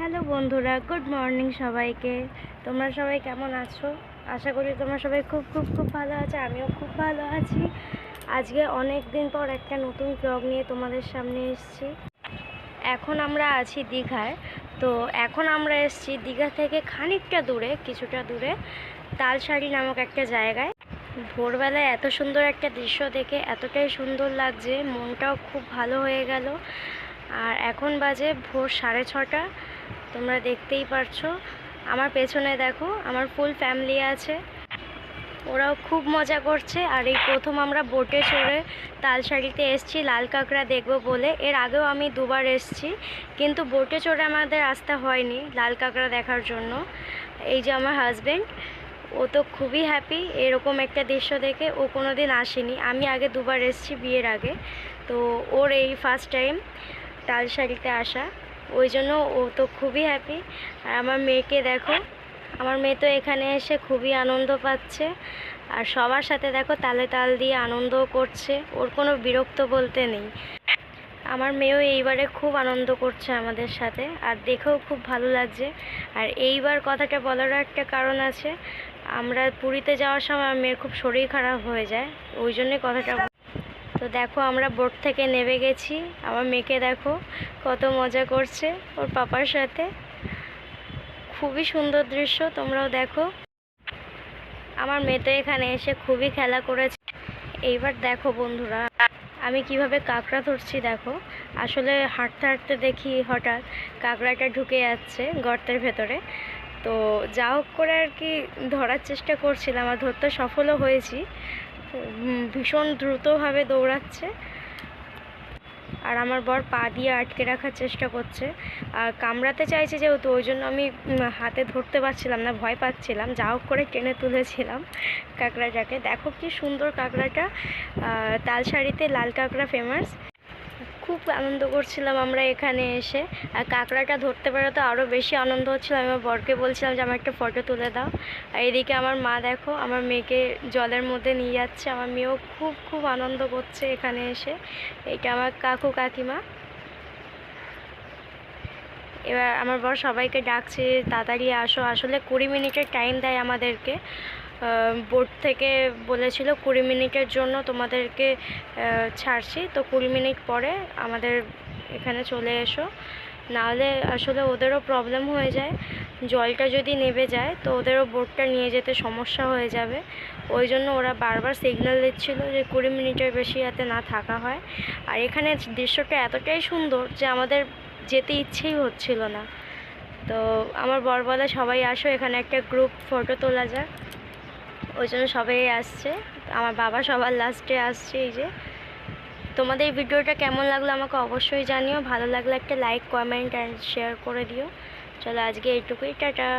Hello বন্ধুরা, good morning সবাইকে। তোমরা সবাই কেমন আছো? আশা করি তোমরা সবাই খুব খুব খুব ভালো আছো, আমিও খুব ভালো আছি। আজকে অনেক দিন পর একটা নতুন ব্লগ নিয়ে তোমাদের সামনে এসেছি। এখন আমরা আছি দীঘায়। তো এখন আমরা এসেছি দীঘা থেকে খানিকটা দূরে, কিছুটা দূরে, তালশাড়ি নামক একটা জায়গায়। ভোরবেলায় এত সুন্দর একটা দৃশ্য দেখে এতটাই সুন্দর লাগছে, মনটাও খুব ভালো হয়ে গেল। আর এখন বাজে ভোর সাড়ে ছটা। তোমরা দেখতেই পারছ। আমার পেছনে দেখো, আমার ফুল ফ্যামিলি আছে। ওরাও খুব মজা করছে। আর এই প্রথম আমরা বোটে চড়ে তালসারিতে এসছি, লাল কাঁকড়া দেখব বলে। এর আগেও আমি দুবার এসছি, কিন্তু বোটে চড়ে আমাদের আসতে হয়নি লাল কাঁকড়া দেখার জন্য। এই যে আমার হাজব্যান্ড ও তো খুবই হ্যাপি এরকম একটা দৃশ্য দেখে ও কোনো দিন আসেনি। আমি আগে দুবার এসেছি বিয়ের আগে। তো ওর এই ফার্স্ট টাইম তালসারিতে আসা। ওই জন্য ও তো খুবই হ্যাপি আর আমার মেয়েকে দেখো, আমার মেয়ে তো এখানে এসে খুবই আনন্দ পাচ্ছে। আর সবার সাথে দেখো তালে তাল দিয়ে আনন্দও করছে, ওর কোনো বিরক্ত বলতে নেই। আমার মেয়েও এইবারে খুব আনন্দ করছে আমাদের সাথে, আর দেখেও খুব ভালো লাগছে। আর এইবার কথাটা বলারও একটা কারণ আছে, আমরা পুরীতে যাওয়ার সময় আমার মেয়ের খুব শরীর খারাপ হয়ে যায়, ওই জন্যই কথাটা তো দেখো আমরা বোট থেকে নেমে গেছি। আমার মেয়েকে দেখো কত মজা করছে ওর পাপার সাথে। খুবই সুন্দর দৃশ্য, তোমরাও দেখো। আমার মেয়ে তো এখানে এসে খুবই খেলা করেছে। এইবার দেখো বন্ধুরা, আমি কীভাবে কাঁকড়া ধরছি দেখো। আসলে হাঁটতে হাঁটতে দেখি হঠাৎ কাঁকড়াটা ঢুকে যাচ্ছে গর্তের ভেতরে। তো যা হোক করে আর কি ধরার চেষ্টা করছিলাম আর ধরতে সফলও হয়েছি। ভীষণ দ্রুতভাবে দৌড়াচ্ছে। আর আমার বর পা দিয়ে আটকে রাখার চেষ্টা করছে। আর কামড়াতে চাইছে যেহেতু, ওই জন্য আমি হাতে ধরতে পারছিলাম না, ভয় পাচ্ছিলাম। যা হোক করে টেনে তুলেছিলাম কাঁকড়াটাকে। দেখো কি সুন্দর কাঁকড়াটা। তাল শাড়িতে লাল কাঁকড়া ফেমাস খুব আনন্দ করছিলাম আমরা এখানে এসে। আর কাঁকড়াটা ধরতে পারে তো আরও বেশি আনন্দ হচ্ছিল। আমি আমার বরকে বলছিলাম যে, আমার একটা ফটো তুলে দাও। আর এদিকে আমার মা দেখো, আমার মেয়েকে জলের মধ্যে নিয়ে যাচ্ছে। আমার মেয়েও খুব খুব আনন্দ করছে এখানে এসে। এটা আমার কাকু কাকিমা। এবার আমার বর সবাইকে ডাকছে, তাড়াতাড়ি আসো। আসলে কুড়ি মিনিটের টাইম দেয় আমাদেরকে। বোট থেকে বলেছিল কুড়ি মিনিটের জন্য তোমাদেরকে ছাড়ছি। তো কুড়ি মিনিট পরে আমাদের এখানে চলে এসো। নাহলে আসলে ওদেরও প্রবলেম হয়ে যায়। জলটা যদি নেবে যায়, তো ওদেরও বোটটা নিয়ে যেতে সমস্যা হয়ে যাবে। ওই জন্য ওরা বারবার সিগন্যাল দিচ্ছিল যে কুড়ি মিনিটের বেশি যাতে না থাকা হয়। আর এখানে দৃশ্যটা এতটাই সুন্দর যে আমাদের যেতে ইচ্ছেই হচ্ছিল না। তো আমার বর বলে, সবাই আসো, এখানে একটা গ্রুপ ফটো তোলা যাক। ওই জন্য সবাই আসছে। আমার বাবা সবার লাস্টে আসছে এই যে। তোমাদের এই ভিডিওটা কেমন লাগল আমাকে অবশ্যই জানিও। ভালো লাগলে একটা লাইক কমেন্ট অ্যান্ড শেয়ার করে দিও। চলো আজকে এইটুকুই, টাটা।